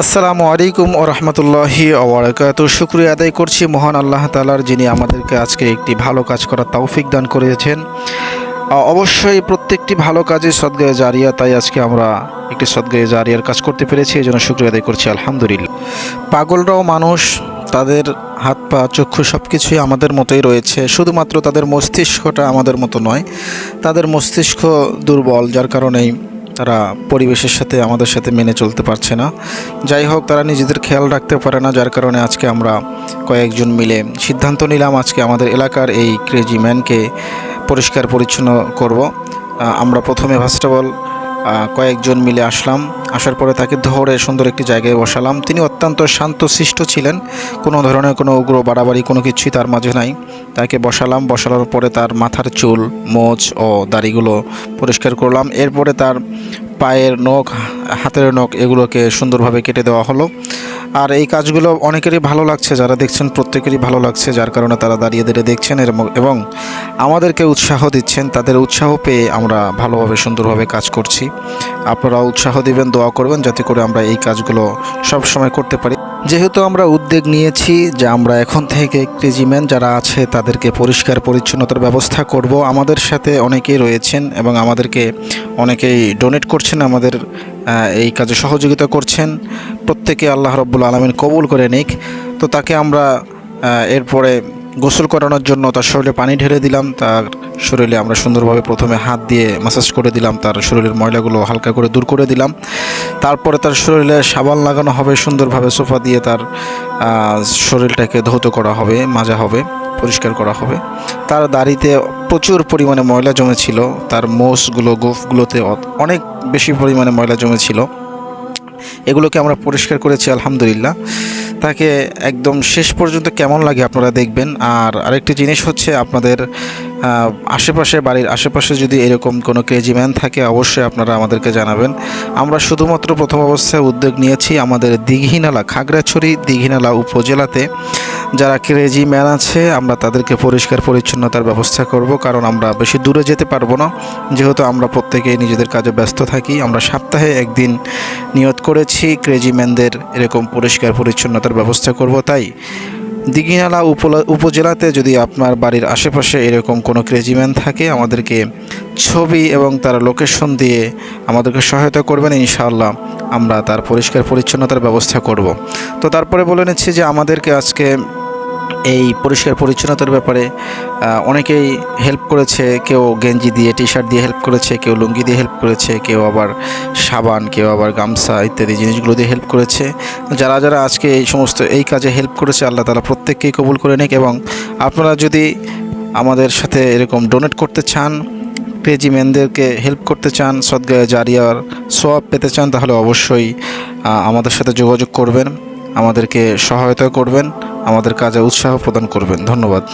আসসালামু আলাইকুম ও রহমতুল্লাহি ওবরাকাত শুক্রিয়া আদায় করছি মহান আল্লাহ তালার যিনি আমাদেরকে আজকে একটি ভালো কাজ করার তৌফিক দান করেছেন। অবশ্যই প্রত্যেকটি ভালো কাজে সদ্গায়ে জারিয়া, তাই আজকে আমরা একটি সদ্গায়ে জারিয়ার কাজ করতে পেরেছি, এই জন্য শুক্রিয়া আদায় করছি, আলহামদুলিল্লাহ। পাগলরাও মানুষ, তাদের হাত পা, চক্ষু সব কিছুই আমাদের মতোই রয়েছে, শুধুমাত্র তাদের মস্তিষ্কটা আমাদের মতো নয়, তাদের মস্তিষ্ক দুর্বল, যার কারণেই তারা পরিবেশের সাথে আমাদের সাথে মেনে চলতে পারছে না। যাই হোক, তারা নিজেদের খেয়াল রাখতে পারে না, যার কারণে আজকে আমরা কয়েকজন মিলে সিদ্ধান্ত নিলাম আজকে আমাদের এলাকার এই ক্রেজি ম্যানকে পরিষ্কার পরিচ্ছন্ন করব। আমরা প্রথমে ফার্স্ট অফ অল কয়েকজন মিলে আসলাম। আসার পরে তাকে ধরে সুন্দর একটি জায়গায় বসালাম। তিনি অত্যন্ত শান্তশিষ্ট ছিলেন। কোনো ধরনের কোনো উগ্র বাড়াবাড়ি কোনো কিছুই তার মাঝে নাই। তাকে বসালাম, বসানোর পরে তার মাথার চুল, মোচ ও দাড়িগুলো পরিষ্কার করলাম। এরপরে তার পায়ের নখ, হাতের নখ এগুলোকে সুন্দরভাবে কেটে দেওয়া হলো। আর এই কাজগুলো অনেকেরই ভালো লাগছে, যারা দেখছেন প্রত্যেকেরই ভালো লাগছে, যার কারণে তারা দাঁড়িয়ে দাঁড়িয়ে দেখছেন। এবং আমাদেরকে উৎসাহ দিচ্ছেন, তাদের উৎসাহ পেয়ে আমরা ভালোভাবে, সুন্দরভাবে কাজ করছি। আপনারা উৎসাহ দিবেন, দোয়া করবেন যাতে করে আমরা এই কাজগুলো সব সময় করতে পারি। যেহেতু আমরা উদ্যোগ নিয়েছি যে আমরা এখন থেকে ক্রেজিম্যান যারা আছে তাদেরকে পরিষ্কার পরিচ্ছন্নতার ব্যবস্থা করব। আমাদের সাথে অনেকেই রয়েছেন এবং আমাদেরকে অনেকেই ডোনেট করছেন, আমাদের এই কাজে সহযোগিতা করছেন। প্রত্যেকে আল্লাহ রব্বুল আলমিন কবুল করে নিক। তো তাকে আমরা এরপরে গোসল করানোর জন্য তার শরীরে পানি ঢেলে দিলাম। তার শরীরে আমরা সুন্দরভাবে প্রথমে হাত দিয়ে মাসাজ করে দিলাম। তার শরীরের ময়লাগুলো হালকা করে দূর করে দিলাম। তারপরে তার শরীরে সাবান লাগানো হবে সুন্দরভাবে, সোফা দিয়ে তার শরীরটাকে ধৌত করা হবে, মাজা হবে, পরিষ্কার করা হবে। তার দাড়িতে প্রচুর পরিমাণে ময়লা জমেছিল। তার মোষগুলো গোফগুলোতে অনেক বেশি পরিমাণে ময়লা জমেছিল। এগুলোকে আমরা পরিষ্কার করেছি, আলহামদুলিল্লাহ। তাকে একদম শেষ পর্যন্ত কেমন লাগে আপনারা দেখবেন? আর আরেকটি জিনিস হচ্ছে আপনাদের আশেপাশে বাড়ির আশেপাশে যদি এরকম কোনো ক্রেজি ম্যান থাকে, অবশ্যই আপনারা আমাদেরকে জানাবেন। আমরা শুধুমাত্র প্রথম অবস্থায় উদ্যোগ নিয়েছি আমাদের দিঘিনালা, খাগড়াছড়ি দিঘিনালা উপজেলাতে। যারা ক্রেজি ম্যান আছে, আমরা তাদেরকে পরিষ্কার পরিচ্ছন্নতার ব্যবস্থা করব, কারণ আমরা বেশি দূরে যেতে পারব না। যেহেতু আমরা প্রত্যেকেই নিজেদের কাজে ব্যস্ত থাকি, আমরা সপ্তাহে একদিন নিয়ত করেছি ক্রেজি ম্যানদের এরকম পরিষ্কার পরিচ্ছন্নতার ব্যবস্থা করব, তাই দিঘিনালা উপজেলাতে যদি আপনার বাড়ির আশেপাশে এরকম কোনো ক্রেজিম্যান থাকে, আমাদেরকে ছবি এবং তার লোকেশন দিয়ে আমাদেরকে সহায়তা করবেন, ইনশাআল্লাহ আমরা তার পরিষ্কার পরিচ্ছন্নতার ব্যবস্থা করব। তো তারপরে বলে নিচ্ছি যে আমাদেরকে আজকে এই পরিষ্কার পরিচ্ছন্নতার ব্যাপারে অনেকেই হেল্প করেছে, কেউ গেঞ্জি দিয়ে টি শার্ট দিয়ে হেল্প করেছে, কেউ লুঙ্গি দিয়ে হেল্প করেছে, কেউ আবার সাবান, কেউ আবার গামছা ইত্যাদি জিনিসগুলো দিয়ে হেল্প করেছে। যারা যারা আজকে এই সমস্ত, এই কাজে হেল্প করেছে, আল্লাহ তালা প্রত্যেককেই কবুল করে নিক এবং আপনারা যদি আমাদের সাথে এরকম ডোনেট করতে চান, পেজি ম্যানদেরকে হেল্প করতে চান, সদ্গায় জারিয়ার সোয়াব পেতে চান, তাহলে অবশ্যই আমাদের সাথে যোগাযোগ করবেন, আমাদেরকে সহায়তা করবেন। আমাদের কাজে উৎসাহ প্রদান করবেন। ধন্যবাদ।